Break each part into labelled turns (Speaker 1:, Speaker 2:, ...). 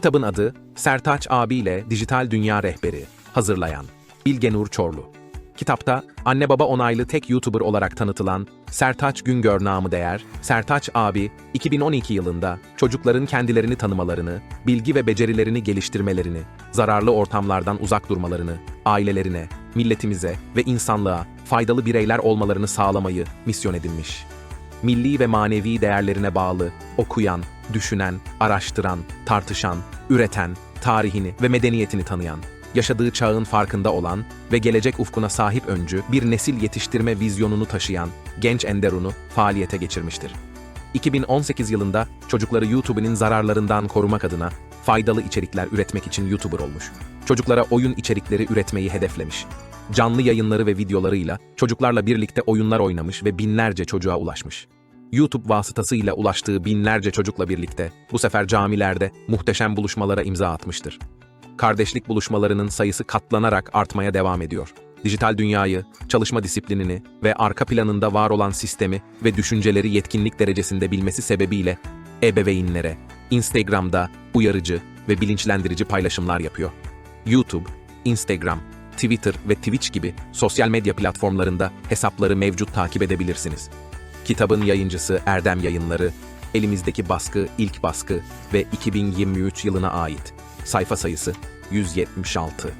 Speaker 1: Kitabın adı Sertaç abiyle Dijital Dünya Rehberi. Hazırlayan Bilgenur Çorlu. Kitapta anne baba onaylı tek YouTuber olarak tanıtılan Sertaç Güngör namı değer, Sertaç abi 2012 yılında çocukların kendilerini tanımalarını, bilgi ve becerilerini geliştirmelerini, zararlı ortamlardan uzak durmalarını, ailelerine, milletimize ve insanlığa faydalı bireyler olmalarını sağlamayı misyon edinmiş milli ve manevi değerlerine bağlı, okuyan, düşünen, araştıran, tartışan, üreten, tarihini ve medeniyetini tanıyan, yaşadığı çağın farkında olan ve gelecek ufkuna sahip öncü bir nesil yetiştirme vizyonunu taşıyan genç Enderun'u faaliyete geçirmiştir. 2018 yılında çocukları YouTube'un zararlarından korumak adına faydalı içerikler üretmek için YouTuber olmuş. Çocuklara oyun içerikleri üretmeyi hedeflemiş. Canlı yayınları ve videolarıyla çocuklarla birlikte oyunlar oynamış ve binlerce çocuğa ulaşmış. YouTube vasıtasıyla ulaştığı binlerce çocukla birlikte bu sefer camilerde muhteşem buluşmalara imza atmıştır. Kardeşlik buluşmalarının sayısı katlanarak artmaya devam ediyor. Dijital dünyayı, çalışma disiplinini ve arka planında var olan sistemi ve düşünceleri yetkinlik derecesinde bilmesi sebebiyle ebeveynlere Instagram'da uyarıcı ve bilinçlendirici paylaşımlar yapıyor. YouTube, Instagram, Twitter ve Twitch gibi sosyal medya platformlarında hesapları mevcut takip edebilirsiniz. Kitabın yayıncısı Erdem Yayınları, elimizdeki baskı ilk baskı ve 2023 yılına ait. Sayfa sayısı 176.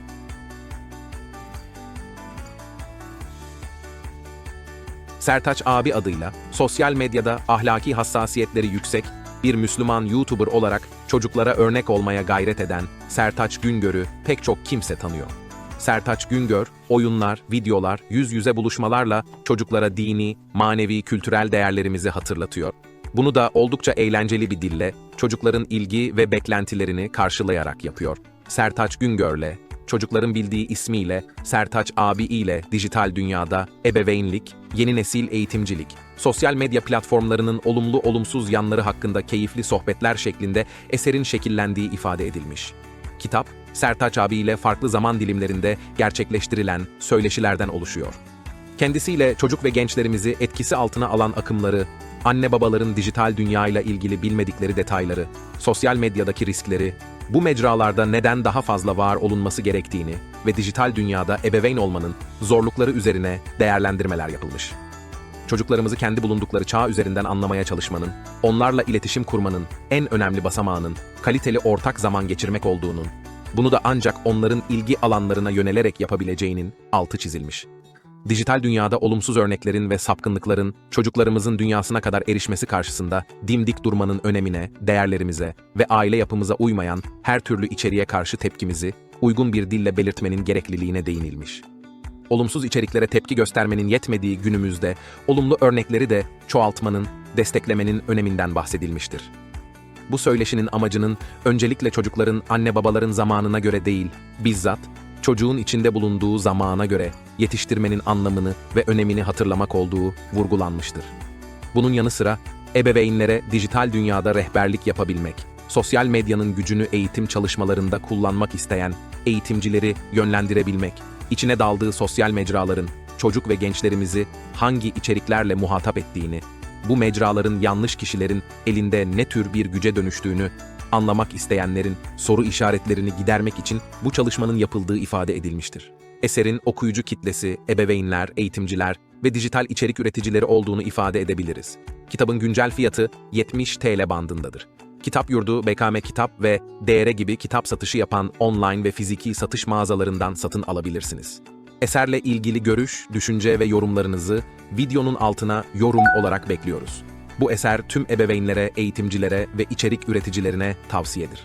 Speaker 1: Sertaç abi adıyla sosyal medyada ahlaki hassasiyetleri yüksek bir Müslüman YouTuber olarak çocuklara örnek olmaya gayret eden Sertaç Güngör'ü pek çok kimse tanıyor. Sertaç Güngör, oyunlar, videolar, yüz yüze buluşmalarla çocuklara dini, manevi, kültürel değerlerimizi hatırlatıyor. Bunu da oldukça eğlenceli bir dille, çocukların ilgi ve beklentilerini karşılayarak yapıyor. Sertaç Güngör'le, çocukların bildiği ismiyle, Sertaç abi ile dijital dünyada ebeveynlik, yeni nesil eğitimcilik, sosyal medya platformlarının olumlu olumsuz yanları hakkında keyifli sohbetler şeklinde eserin şekillendiği ifade edilmiş. Kitap, Sertaç abiyle farklı zaman dilimlerinde gerçekleştirilen söyleşilerden oluşuyor. Kendisiyle çocuk ve gençlerimizi etkisi altına alan akımları, anne babaların dijital dünyayla ilgili bilmedikleri detayları, sosyal medyadaki riskleri, bu mecralarda neden daha fazla var olunması gerektiğini ve dijital dünyada ebeveyn olmanın zorlukları üzerine değerlendirmeler yapılmış. Çocuklarımızı kendi bulundukları çağ üzerinden anlamaya çalışmanın, onlarla iletişim kurmanın en önemli basamağının kaliteli ortak zaman geçirmek olduğunun, bunu da ancak onların ilgi alanlarına yönelerek yapabileceğinin altı çizilmiş. Dijital dünyada olumsuz örneklerin ve sapkınlıkların çocuklarımızın dünyasına kadar erişmesi karşısında dimdik durmanın önemine, değerlerimize ve aile yapımıza uymayan her türlü içeriğe karşı tepkimizi uygun bir dille belirtmenin gerekliliğine değinilmiş. Olumsuz içeriklere tepki göstermenin yetmediği günümüzde olumlu örnekleri de çoğaltmanın, desteklemenin öneminden bahsedilmiştir. Bu söyleşinin amacının öncelikle çocukların anne babaların zamanına göre değil, bizzat çocuğun içinde bulunduğu zamana göre yetiştirmenin anlamını ve önemini hatırlamak olduğu vurgulanmıştır. Bunun yanı sıra ebeveynlere dijital dünyada rehberlik yapabilmek, sosyal medyanın gücünü eğitim çalışmalarında kullanmak isteyen eğitimcileri yönlendirebilmek, içine daldığı sosyal mecraların çocuk ve gençlerimizi hangi içeriklerle muhatap ettiğini, bu mecraların yanlış kişilerin elinde ne tür bir güce dönüştüğünü anlamak isteyenlerin soru işaretlerini gidermek için bu çalışmanın yapıldığı ifade edilmiştir. Eserin okuyucu kitlesi, ebeveynler, eğitimciler ve dijital içerik üreticileri olduğunu ifade edebiliriz. Kitabın güncel fiyatı 70 TL bandındadır. Kitap Yurdu, BKM Kitap ve DR gibi kitap satışı yapan online ve fiziki satış mağazalarından satın alabilirsiniz. Eserle ilgili görüş, düşünce ve yorumlarınızı videonun altına yorum olarak bekliyoruz. Bu eser tüm ebeveynlere, eğitimcilere ve içerik üreticilerine tavsiyedir.